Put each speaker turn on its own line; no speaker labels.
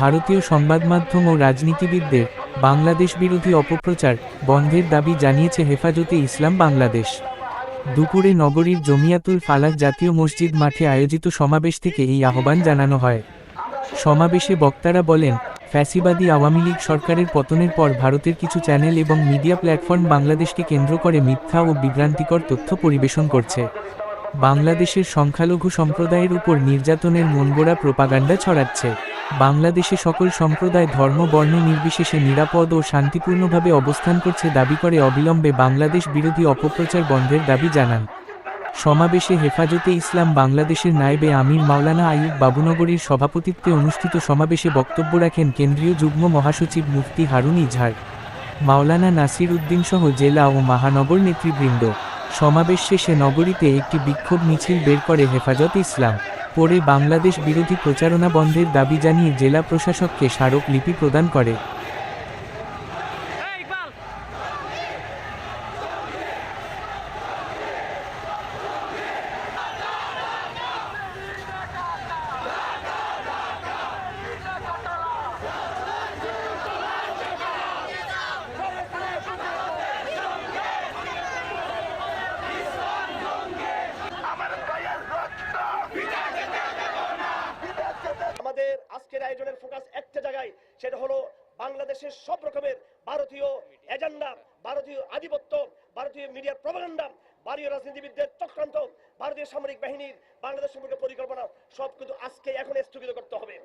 ভারতীয় সংবাদমাধ্যম ও রাজনীতিবিদদের বাংলাদেশ বিরোধী অপপ্রচার বন্ধের দাবি জানিয়েছে হেফাজতে ইসলাম বাংলাদেশ। দুপুরে নগরীর জমিয়াতুল ফালাক জাতীয় মসজিদ মাঠে আয়োজিত সমাবেশ থেকে এই আহ্বান জানানো হয়। সমাবেশে বক্তারা বলেন, ফ্যাসিবাদী আওয়ামী লীগ সরকারের পতনের পর ভারতের কিছু চ্যানেল এবং মিডিয়া প্ল্যাটফর্ম বাংলাদেশকে কেন্দ্র করে মিথ্যা ও বিভ্রান্তিকর তথ্য পরিবেশন করছে। বাংলাদেশের সংখ্যালঘু সম্প্রদায়ের উপর নির্যাতনের মনগড়া প্রোপাগান্ডা ছড়াচ্ছে। বাংলাদেশে সকল সম্প্রদায় ধর্ম, বর্ণ নির্বিশেষে নিরাপদ ও শান্তিপূর্ণভাবে অবস্থান করছে দাবি করে অবিলম্বে বাংলাদেশ বিরোধী অপপ্রচার বন্ধের দাবি জানান। সমাবেশে হেফাজতে ইসলাম বাংলাদেশের নায়েবে আমির মাওলানা আইয়ুব বাবুনগরীর সভাপতিত্বে অনুষ্ঠিত সমাবেশে বক্তব্য রাখেন কেন্দ্রীয় যুগ্ম মহাসচিব মুফতি হারুন ইজহার, মাওলানা নাসির উদ্দিন সহ জেলা ও মহানগর নেতৃবৃন্দ। সমাবেশ শেষে নগরীতে একটি বিক্ষোভ মিছিল বের করে হেফাজত ইসলাম। পরে বাংলাদেশ বিরোধী প্রচারণা বন্ধের দাবি জানিয়ে জেলা প্রশাসককে স্মারকলিপি প্রদান করে।
বাংলাদেশের সব রকমের ভারতীয় এজেন্ডা, ভারতীয় আধিপত্য, ভারতীয় মিডিয়ার প্রপাগান্ডা ভারতীয় রাজনীতিবিদদের চক্রান্ত, ভারতীয় সামরিক বাহিনীর বাংলাদেশ সম্পর্কে পরিকল্পনা, সব কিন্তু আজকে এখন স্থগিত করতে হবে।